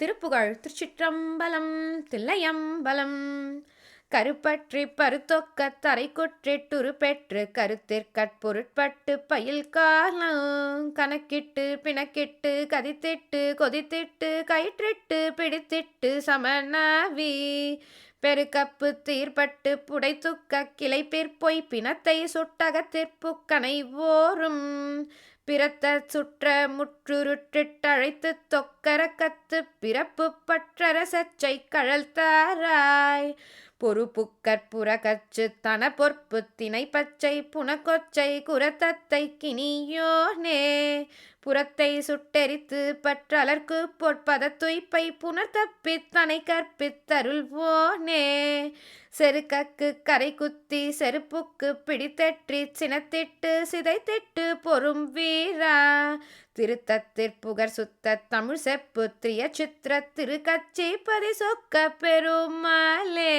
திருப்புகழ் திருச்சிற்றம்பலம் தில்லையம்பலம். கருப்பற்றி பருத்தொக்க தரை குற்றிட்டுரு பெற்று கருத்திற்கட்பொருட்பட்டு பயில் காலம் கணக்கிட்டு பிணக்கிட்டு கதித்திட்டு கொதித்திட்டு கயிற்றிட்டு பிடித்திட்டு சமனாவி பெருக்கப்பு தீர்ப்பட்டு புடைத்துக்க கிளைப்பிற்பொய் பிணத்தை சுட்டகத்திற்புக்கனை ஓரும். பிறத்த சுற்ற முற்றுருட்டிட்டழைத்து தொக்கர கத்து பிறப்பு பற்றர சச்சை கழல் தாராய். கச்சு தன பொற்பு திணை பச்சை புனக்கொச்சை குரத்தத்தை கினியோனே புறத்தை சுட்டெரித்து பற்றலர்க்கு பொற்பத துய்ப்பை புனர்தப்பித் தனை கற்பித்தருள்வோனே. செருக்கக்கு கரை குத்தி செருப்புக்கு பிடித்தெற்றி சினத்திட்டு சிதைத்திட்டு பொறும் வீரா. திருத்தத்திற்புகர் சுத்த தமிழ் செப்பு திரிய சித்திர திருக்கச்சி பதி சொக்க பெருமாளே.